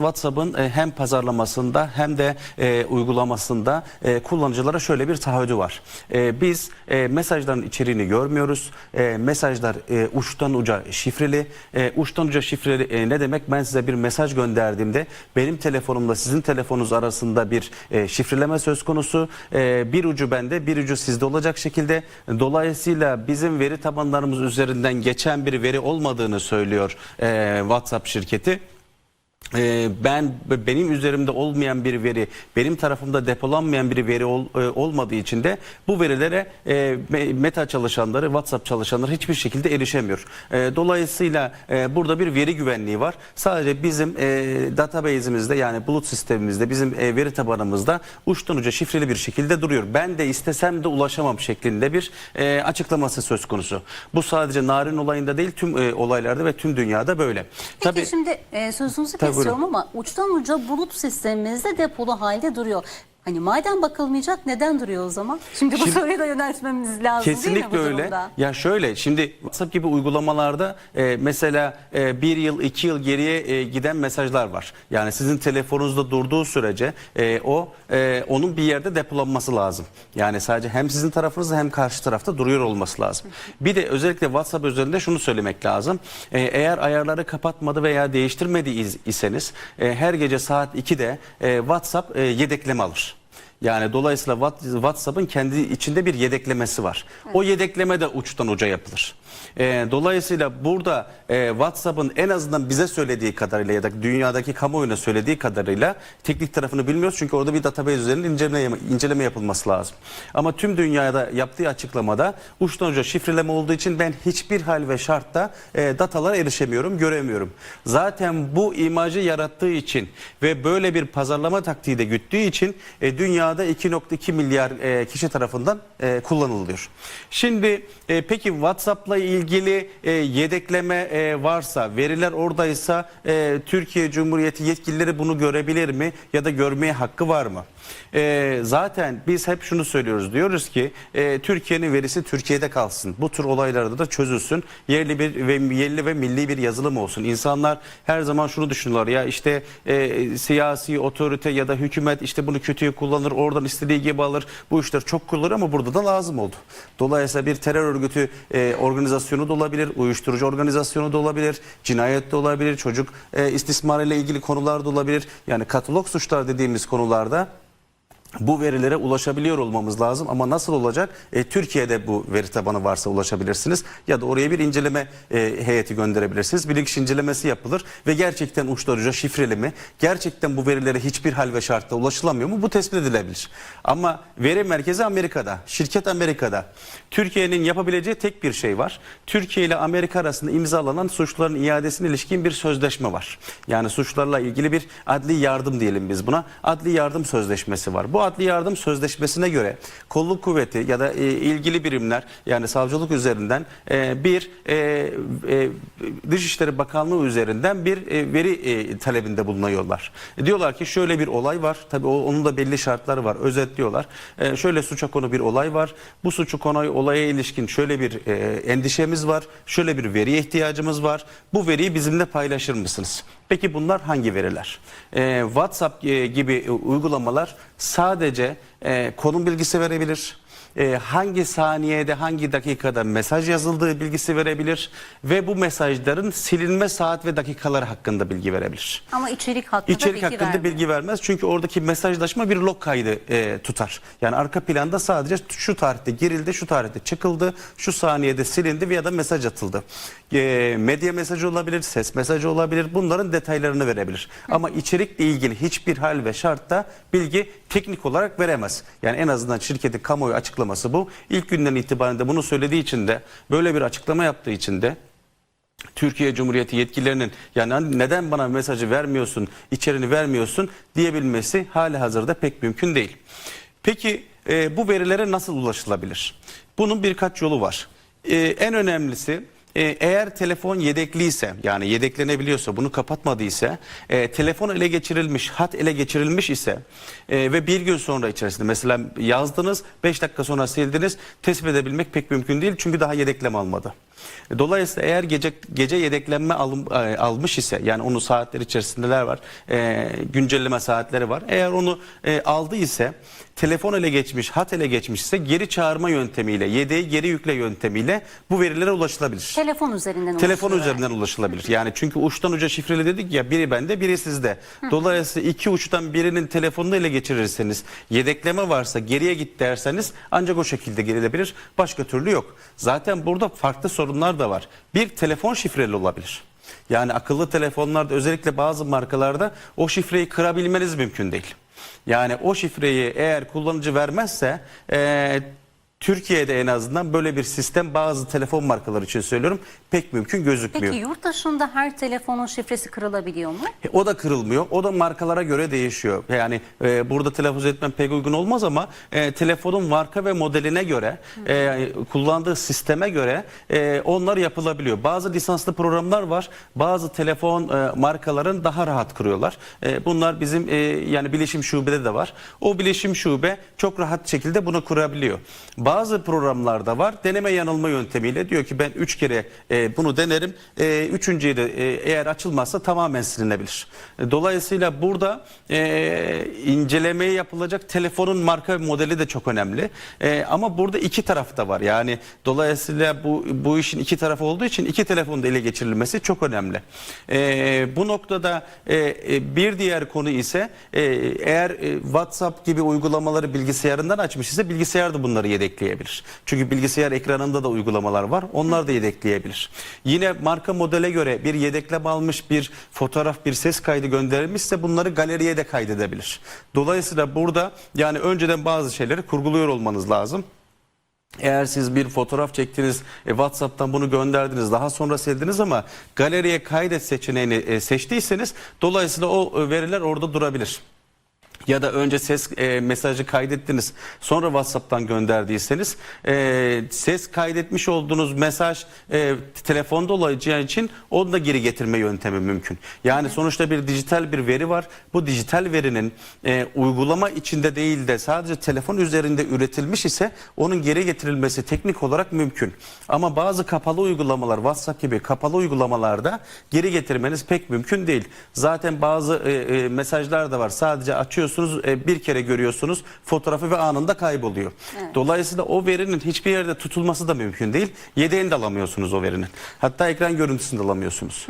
WhatsApp'ın e, hem pazarlamasında hem de e, uygulamasında e, kullanıcılara şöyle bir taahhüdü var. E, biz e, mesajların içeriğini görmüyoruz. E, mesajlar e, uçtan uca şifreli. E, uçtan uca şifreli e, ne demek? Ben size bir mesaj gönderdiğimde benim telefonumla sizin telefonunuz arasında bir e, şifreleme söz konusu. E, bir ucu bende, bir ucu sizde olacak şekilde. Dolayısıyla bizim veri tabanlarımız üzerinden geçen bir veri olmadığını söylüyor e, WhatsApp şirketi. Ee, ben benim üzerimde olmayan bir veri, benim tarafımda depolanmayan bir veri ol- e, olmadığı için de bu verilere e, me- Meta çalışanları, WhatsApp çalışanları hiçbir şekilde erişemiyor. E, dolayısıyla e, burada bir veri güvenliği var. Sadece bizim e, database'imizde yani bulut sistemimizde, bizim e, veri tabanımızda uçtan uca şifreli bir şekilde duruyor. Ben de istesem de ulaşamam şeklinde bir e, açıklaması söz konusu. Bu sadece Narin olayında değil, tüm e, olaylarda ve tüm dünyada böyle. Peki şimdi e, sözünüzü Tabii, kesiyorum ama uçtan uca bulut sistemimizde depolu halde duruyor. Hani madem bakılmayacak neden duruyor o zaman? Şimdi bu Şimdi- soruyu da yöneltmemiz lazım değil mi Kesinlikle bu öyle. durumda? Ya şöyle şimdi WhatsApp gibi uygulamalarda e, mesela e, bir yıl iki yıl geriye e, giden mesajlar var. Yani sizin telefonunuzda durduğu sürece e, o e, onun bir yerde depolanması lazım. Yani sadece hem sizin tarafınızda hem karşı tarafta duruyor olması lazım. Bir de özellikle WhatsApp üzerinde şunu söylemek lazım. E, eğer ayarları kapatmadı veya değiştirmedi is- iseniz e, her gece saat 2'de e, WhatsApp e, yedekleme alır. Yani dolayısıyla What- WhatsApp'ın kendi içinde bir yedeklemesi var. O yedekleme de uçtan uca yapılır. Ee, dolayısıyla burada e, WhatsApp'ın en azından bize söylediği kadarıyla ya da dünyadaki kamuoyuna söylediği kadarıyla teknik tarafını bilmiyoruz. Çünkü orada bir database üzerinde inceleme, inceleme yapılması lazım. Ama tüm dünyada yaptığı açıklamada uçtan uca şifreleme olduğu için ben hiçbir hal ve şartta e, datalara erişemiyorum, göremiyorum. Zaten bu imajı yarattığı için ve böyle bir pazarlama taktiği de güttüğü için e, dünyada 2.2 milyar e, kişi tarafından e, kullanılıyor. Şimdi e, peki WhatsApp'la ilgili e, yedekleme e, varsa, veriler oradaysa e, Türkiye Cumhuriyeti yetkilileri bunu görebilir mi ya da görmeye hakkı var mı? E, zaten biz hep şunu söylüyoruz diyoruz ki e, Türkiye'nin verisi Türkiye'de kalsın. Bu tür olaylarda da çözülsün. Yerli bir ve yerli ve milli bir yazılım olsun. İnsanlar her zaman şunu düşünüyorlar ya işte e, siyasi otorite ya da hükümet işte bunu kötüye kullanır, oradan istediği gibi alır. Bu işler çok kullanır ama burada da lazım oldu. Dolayısıyla bir terör örgütü e, organizasyonu da olabilir, uyuşturucu organizasyonu da olabilir, cinayet de olabilir, çocuk e, istismarıyla ilgili konular da olabilir. Yani katalog suçlar dediğimiz konularda bu verilere ulaşabiliyor olmamız lazım ama nasıl olacak? E, Türkiye'de bu veri tabanı varsa ulaşabilirsiniz ya da oraya bir inceleme e, heyeti gönderebilirsiniz. Bilirkişi incelemesi yapılır ve gerçekten uçlar uca şifreli mi? Gerçekten bu verilere hiçbir hal ve şartta ulaşılamıyor mu? Bu tespit edilebilir. Ama veri merkezi Amerika'da, şirket Amerika'da. Türkiye'nin yapabileceği tek bir şey var. Türkiye ile Amerika arasında imzalanan suçların iadesine ilişkin bir sözleşme var. Yani suçlarla ilgili bir adli yardım diyelim biz buna. Adli yardım sözleşmesi var. Bu adli yardım sözleşmesine göre kolluk kuvveti ya da e, ilgili birimler yani savcılık üzerinden e, bir e, e, Dışişleri Bakanlığı üzerinden bir e, veri e, talebinde bulunuyorlar. E, diyorlar ki şöyle bir olay var. Tabii o- onun da belli şartları var. Özetliyorlar. E, şöyle suça konu bir olay var. Bu suçu konu olaya ilişkin şöyle bir e, endişemiz var. Şöyle bir veriye ihtiyacımız var. Bu veriyi bizimle paylaşır mısınız? Peki bunlar hangi veriler? E, WhatsApp e, gibi e, uygulamalar sadece e, konum bilgisi verebilir. E, hangi saniyede hangi dakikada mesaj yazıldığı bilgisi verebilir ve bu mesajların silinme saat ve dakikaları hakkında bilgi verebilir. Ama içerik hakkında İçerik bilgi hakkında vermiyor. bilgi vermez çünkü oradaki mesajlaşma bir log kaydı e, tutar. Yani arka planda sadece şu tarihte girildi, şu tarihte çıkıldı, şu saniyede silindi veya da mesaj atıldı. E, medya mesajı olabilir, ses mesajı olabilir. Bunların detaylarını verebilir. Ama içerikle ilgili hiçbir hal ve şartta bilgi teknik olarak veremez. Yani en azından şirketin kamuoyu açıklaması bu. İlk günden itibaren de bunu söylediği için de böyle bir açıklama yaptığı için de Türkiye Cumhuriyeti yetkililerinin yani neden bana mesajı vermiyorsun, içeriğini vermiyorsun diyebilmesi hali hazırda pek mümkün değil. Peki e, bu verilere nasıl ulaşılabilir? Bunun birkaç yolu var. E, en önemlisi e, eğer telefon yedekliyse yani yedeklenebiliyorsa bunu kapatmadıysa e, telefon ele geçirilmiş hat ele geçirilmiş ise e, ve bir gün sonra içerisinde mesela yazdınız 5 dakika sonra sildiniz tespit edebilmek pek mümkün değil çünkü daha yedekleme almadı. Dolayısıyla eğer gece gece yedeklenme alım, e, almış ise yani onun saatler içerisindeler var. E, güncelleme saatleri var. Eğer onu e, aldı ise telefon ele geçmiş, hat ele geçmişse geri çağırma yöntemiyle, yedeği geri yükle yöntemiyle bu verilere ulaşılabilir. Telefon üzerinden Telefon ulaşılıyor üzerinden ulaşılabilir. Yani çünkü uçtan uca şifreli dedik ya biri bende biri sizde. Dolayısıyla iki uçtan birinin telefonunu ele geçirirseniz yedekleme varsa geriye git derseniz ancak o şekilde gerilebilir. Başka türlü yok. Zaten burada farklı sorunlar da var. Bir telefon şifreli olabilir. Yani akıllı telefonlarda özellikle bazı markalarda o şifreyi kırabilmeniz mümkün değil. Yani o şifreyi eğer kullanıcı vermezse eee Türkiye'de en azından böyle bir sistem bazı telefon markaları için söylüyorum pek mümkün gözükmüyor. Peki yurt dışında her telefonun şifresi kırılabiliyor mu? E, O da kırılmıyor. O da markalara göre değişiyor. Yani e, burada telaffuz etmem pek uygun olmaz ama e, telefonun marka ve modeline göre, e, kullandığı sisteme göre e, onlar yapılabiliyor. Bazı lisanslı programlar var. Bazı telefon e, markaların daha rahat kırıyorlar. E, bunlar bizim e, yani bilişim şubede de var. O bilişim şube çok rahat şekilde bunu kurabiliyor. Bazı programlarda var. Deneme yanılma yöntemiyle diyor ki ben 3 kere e, bunu denerim. E, üçüncüyü de e, eğer açılmazsa tamamen silinebilir. E, Dolayısıyla burada e, incelemeye yapılacak telefonun marka ve modeli de çok önemli. E, ama burada iki taraf da var. Yani dolayısıyla bu bu işin iki tarafı olduğu için iki telefonun da ele geçirilmesi çok önemli. E, bu noktada e, e, bir diğer konu ise e, eğer e, WhatsApp gibi uygulamaları bilgisayarından açmış ise bilgisayar da bunları yedekleyebilir. Çünkü bilgisayar ekranında da uygulamalar var. Onlar da yedekleyebilir. Yine marka modele göre bir yedekleme almış bir fotoğraf, bir ses kaydı gönderilmişse bunları galeriye de kaydedebilir. Dolayısıyla burada yani önceden bazı şeyleri kurguluyor olmanız lazım. Eğer siz bir fotoğraf çektiniz, e, WhatsApp'tan bunu gönderdiniz, daha sonra sildiniz ama galeriye kaydet seçeneğini e, seçtiyseniz dolayısıyla o e, veriler orada durabilir. Ya da önce ses e, mesajı kaydettiniz sonra WhatsApp'tan gönderdiyseniz e, ses kaydetmiş olduğunuz mesaj e, telefonda olacağı için onu da geri getirme yöntemi mümkün. Yani sonuçta bir dijital bir veri var. Bu dijital verinin e, uygulama içinde değil de sadece telefon üzerinde üretilmiş ise onun geri getirilmesi teknik olarak mümkün. Ama bazı kapalı uygulamalar WhatsApp gibi kapalı uygulamalarda geri getirmeniz pek mümkün değil. Zaten bazı e, e, mesajlar da var. Sadece açıyorsunuz e, bir kere görüyorsunuz fotoğrafı ve anında kayboluyor. Dolayısıyla o verinin hiçbir yerde tutulması da mümkün değil. Yedeğini de alamıyorsunuz o verinin. Hatta ekran görüntüsünü de alamıyorsunuz.